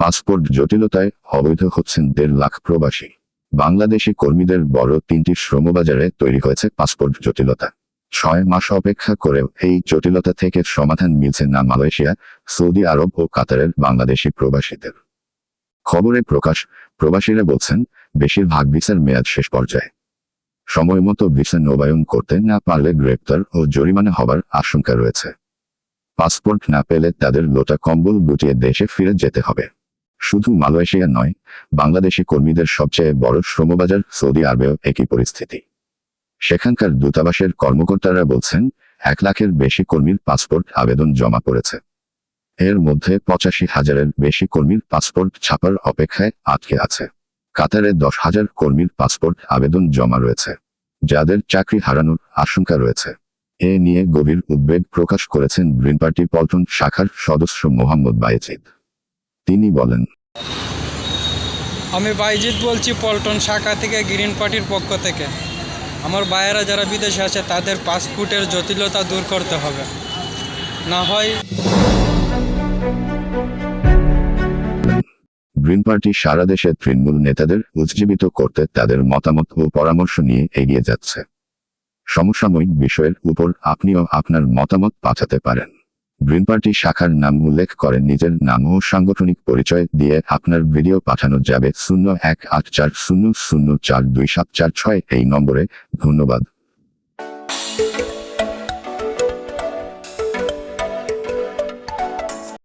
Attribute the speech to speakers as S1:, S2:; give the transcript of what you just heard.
S1: Passport জটিলতায় অবৈধ হচ্ছেন দেড় লাখ প্রবাসী। বাংলাদেশি কর্মীদের বড় তিনটি শ্রমবাজারে তৈরি হয়েছে পাসপোর্ট জটিলতা। ছয় মাস অপেক্ষা করেও এই জটিলতা থেকে সমাধান মিলছে না মালয়েশিয়া, সৌদি আরব ও কাতারের বাংলাদেশি প্রবাসীদের। খবরে প্রকাশ, প্রবাসীরা বলছেন, বেশিরভাগ ভিসার মেয়াদ শেষ পর্যায়ে। সময় মতো ভিসা নবায়ন করতে না পারলে গ্রেপ্তার ও জরিমানা হবার আশঙ্কা রয়েছে। পাসপোর্ট না পেলে তাদের লোটা কম্বল গুটিয়ে দেশে ফিরে যেতে হবে। শুধু মালয়েশিয়া নয়, বাংলাদেশি কর্মীদের সবচেয়ে বড় শ্রমবাজার সৌদি আরবেও একই পরিস্থিতি। সেখানকার দূতাবাসের কর্মকর্তারা বলছেন, এক লাখের বেশি কর্মীর পাসপোর্ট আবেদন জমা পড়েছে। এর মধ্যে পঁচাশি হাজারের বেশি কর্মীর পাসপোর্ট ছাপার অপেক্ষায় আটকে আছে। কাতারে দশ হাজার কর্মীর পাসপোর্ট আবেদন জমা রয়েছে, যাদের চাকরি হারানোর আশঙ্কা রয়েছে। এ নিয়ে গভীর উদ্বেগ প্রকাশ করেছেন গ্রিন পার্টি পল্টন শাখার সদস্য মোহাম্মদ বাইজিদ তিনি বলেন।
S2: আমি বাইজিৎ বলছি পল্টন শাখা থেকে গ্রিন পার্টির পক্ষ থেকে। আমার ভাইয়েরা যারা বিদেশে আছে তাদের পাসপোর্টের জটিলতা দূর করতে হবে। না হয়
S1: গ্রিন পার্টি সারা দেশে তৃণমূল নেতাদের উজ্জীবিত করতে তাদের মতামত ও পরামর্শ নিয়ে এগিয়ে যাচ্ছে। সমসাময়িক বিষয়ের উপর আপনিও আপনার মতামত পাঠাতে পারেন। গ্রিন পার্টি শাখার নাম উল্লেখ করে নিজের নাম ও সাংগঠনিক পরিচয় দিয়ে আপনার ভিডিও পাঠানো যাবে শূন্য এক আট চার শূন্য শূন্য চার দুই সাত চার ছয় এই নম্বরে। ধন্যবাদ।